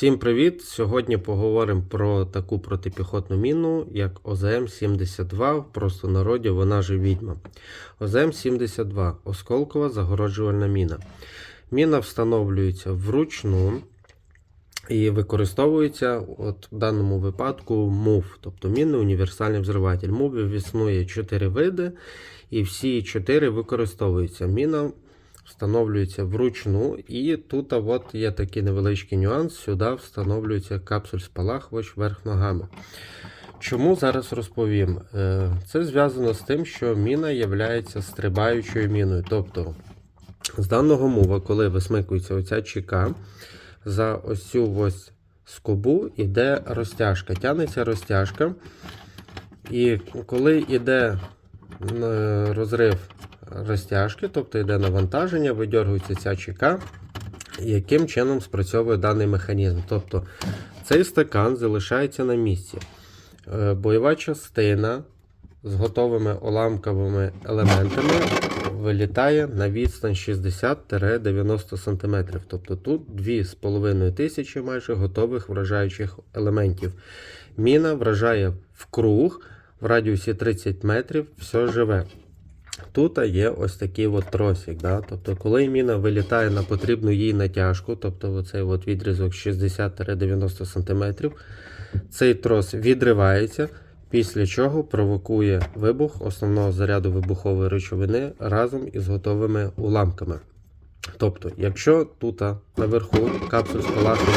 Всім привіт! Сьогодні поговоримо про таку протипіхотну міну, як ОЗМ-72, в просто народі вона же відьма. ОЗМ-72 осколкова загороджувальна міна. Міна встановлюється вручну і використовується от в даному випадку МУВ, тобто мінний універсальний взриватель. МУВів існує 4 види, і всі 4 використовуються. Міна встановлюється вручну, і тут от є такий невеличкий нюанс. Сюди встановлюється капсуль спалахувач верх ногами. Чому зараз розповім? Е, Це зв'язано з тим, що міна є стрибаючою міною. Тобто, з даного мова, коли висмикується оця чека, за ось цю ось скобу йде розтяжка. Тянеться розтяжка. І коли йде розрив розтяжки, тобто йде навантаження, видергується ця чека, яким чином спрацьовує даний механізм. Тобто цей стакан залишається на місці. Е, Бойова частина з готовими уламковими елементами вилітає на відстань 60-90 см. Тобто тут 2,5 тисячі майже готових вражаючих елементів. Міна вражає в круг в радіусі 30 метрів, все живе. Тут є ось такий от тросик. Да? Тобто, коли міна вилітає на потрібну їй натяжку, тобто оцей відрізок 60-90 см, цей трос відривається, після чого провокує вибух основного заряду вибухової речовини разом із готовими уламками. Тобто, якщо тут наверху капсуль спалахує,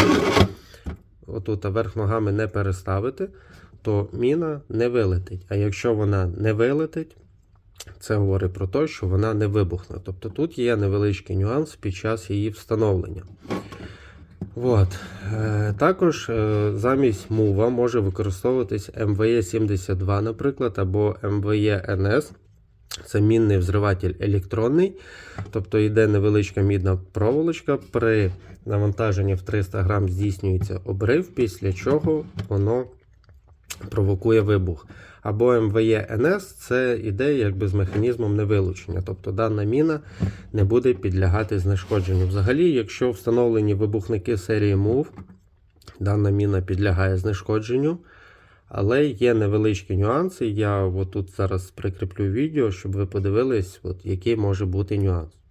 отут верх ногами не переставити, то міна не вилетить. А якщо вона не вилетить, це говорить про те, що вона не вибухне. Тобто тут є невеличкий нюанс під час її встановлення. От. Е, також е, замість мува може використовуватись МВЕ-72, наприклад, або МВЕ-НС. Це мінний взриватель електронний. Тобто йде невеличка мідна проволочка. При навантаженні в 300 грам здійснюється обрив, після чого воно провокує вибух. Або МВЕ НС це ідея якби з механізмом невилучення. Тобто дана міна не буде підлягати знешкодженню. Взагалі, якщо встановлені вибухники серії MOV, дана міна підлягає знешкодженню. Але є невеличкі нюанси. Я отут зараз прикріплю відео, щоб ви подивились, от, який може бути нюанс.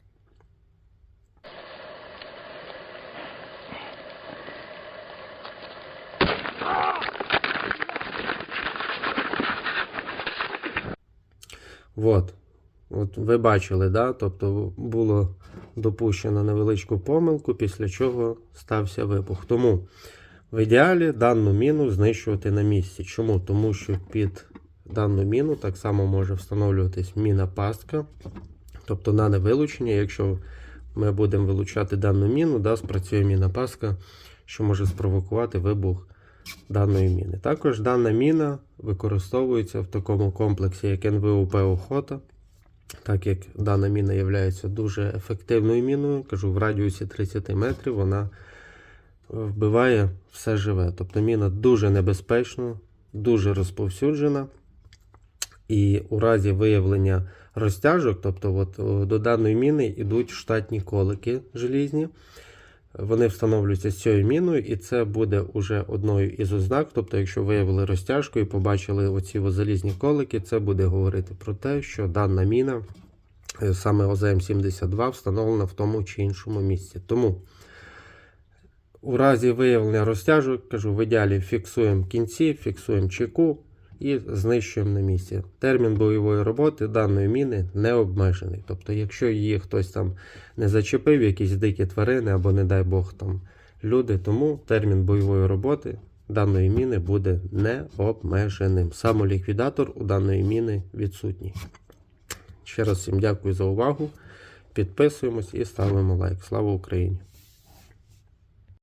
От. От ви бачили, да? тобто було допущено невеличку помилку, після чого стався вибух. Тому в ідеалі дану міну знищувати на місці. Чому? Тому що під дану міну так само може встановлюватись міна пастка, тобто на невилучення. Якщо ми будемо вилучати дану міну, да, спрацює міна пастка, що може спровокувати вибух даної міни. Також дана міна використовується в такому комплексі, як НВУП охота. Так як дана міна є дуже ефективною міною, кажу, в радіусі 30 метрів вона вбиває все живе. Тобто міна дуже небезпечна, дуже розповсюджена. І у разі виявлення розтяжок, тобто от, до даної міни йдуть штатні колики желізні. Вони встановлюються з цією міною, і це буде уже одною із ознак. Тобто, якщо виявили розтяжку і побачили оці залізні колики, це буде говорити про те, що дана міна, е, саме ОЗМ-72, встановлена в тому чи іншому місці. Тому у разі виявлення розтяжок, кажу, в ідеалі фіксуємо кінці, фіксуємо чеку і знищуємо на місці. Термін бойової роботи даної міни не обмежений. Тобто, якщо її хтось там не зачепив, якісь дикі тварини або, не дай Бог, там люди, тому термін бойової роботи даної міни буде не обмеженим. Самоліквідатор у даної міни відсутній. Ще раз всім дякую за увагу. Підписуємось і ставимо лайк. Слава Україні!